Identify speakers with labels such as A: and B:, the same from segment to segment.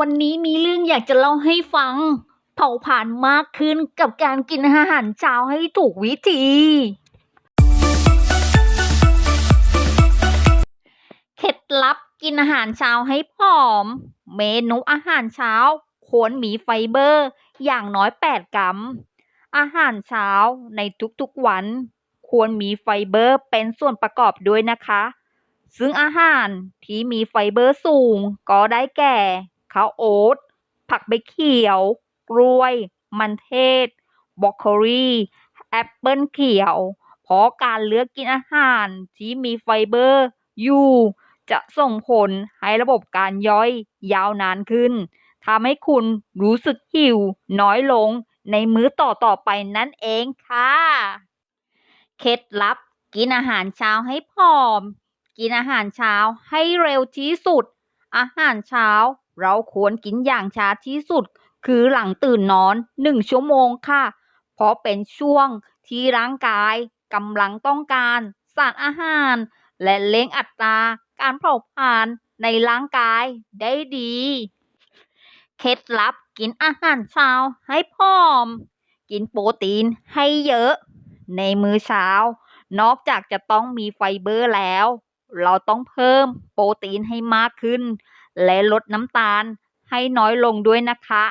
A: วันนี้มีเรื่องอยากจะเล่าให้ฟัง เผาผลาญมากขึ้นกับการกินอาหารเช้าให้ถูกวิธี เคล็ดลับกินอาหารเช้าให้ผอม เมนูอาหารเช้าควรมีไฟเบอร์ อย่างน้อย 8 กรัม อาหารเช้าในทุกๆวัน ควรมีไฟเบอร์เป็นส่วนประกอบด้วยนะคะ ซึ่งอาหารที่มีไฟเบอร์สูงก็ได้แก่ ข้าวโอ๊ต ผักใบเขียว กล้วย มันเทศบรอกโคลีแอปเปิลเขียว เพราะการเลือกกินอาหารที่มีไฟเบอร์อยู่จะส่งผลให้ระบบการย่อยยาวนานขึ้นทำให้คุณรู้สึกหิว น้อยลงในมื้อต่อๆไปนั่นเองค่ะ เคล็ดลับ กินอาหารเช้าให้ผอม กินอาหารเช้าให้เร็วที่สุด อาหารเช้า เราควรกินอย่างช้าที่สุด คือหลังตื่นนอนหนึ่งชั่วโมงค่ะ เพราะเป็นช่วงที่ร่างกายกำลังต้องการสารอาหาร และเร่งอัตราการเผาผลาญในร่างกายได้ดี เคล็ดลับกินอาหารเช้าให้ผอม กินโปรตีนให้เยอะ ในมื้อเช้า นอกจากจะต้องมีไฟเบอร์แล้ว เราต้องเพิ่มโปรตีนให้มากขึ้น และลดน้ำตาลให้น้อยลงด้วยนะคะ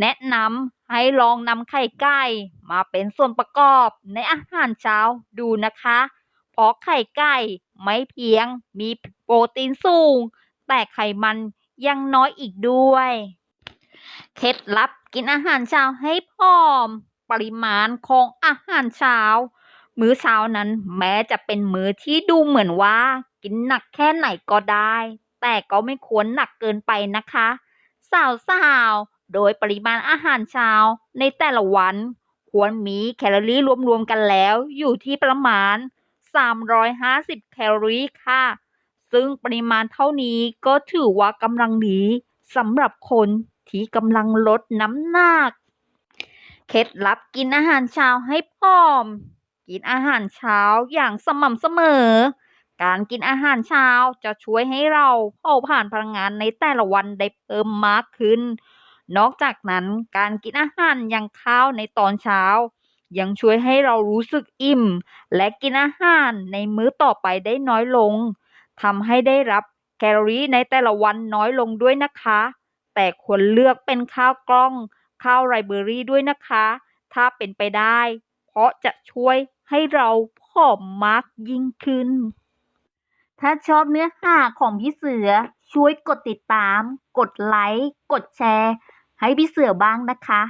A: แนะนำให้ลองนำไข่ไก่มาเป็นส่วนประกอบในอาหารเช้าดูนะคะ เพราะไข่ไก่ไม่เพียงมีโปรตีนสูง แต่ไขมันยังน้อยอีกด้วย เคล็ดลับกินอาหารเช้าให้ผอม ปริมาณของอาหารเช้า มื้อเช้านั้นแม้จะเป็นมื้อที่ดูเหมือนว่า กินหนักแค่ไหนก็ได้ แต่ก็ไม่ควรหนักเกินไปนะคะ สาวๆ โดยปริมาณอาหารเช้าในแต่ละวัน ควรมีแคลอรี่รวมๆกันแล้วอยู่ที่ประมาณ 350 แคลอรี่ค่ะ ซึ่งปริมาณเท่านี้ก็ถือว่ากำลังดีสำหรับคนที่กำลังลดน้ำหนัก เคล็ดลับกินอาหารเช้าให้ผอม กินอาหารเช้าอย่างสม่ำเสมอ การกินอาหารเช้าจะช่วยให้เราเผาผ่านพลังงานในแต่ละวันได้เพิ่มมากขึ้น นอกจากนั้นการกินอาหารอย่างข้าวในตอนเช้า ยังช่วยให้เรารู้สึกอิ่ม และกินอาหารในมื้อต่อไปได้น้อยลงทำให้ได้รับแคลอรี่ในแต่ละวันน้อยลงด้วยนะคะ แต่ควรเลือกเป็นข้าวกล้อง ข้าวไรเบอรี่ด้วยนะคะ ถ้าเป็นไปได้ เพราะจะช่วยให้เราผอมมากยิ่งขึ้น ถ้าชอบเนื้อหาของพี่เสือ ช่วยกดติดตาม กดไลค์ กดแชร์ ให้พี่เสือบ้างนะคะ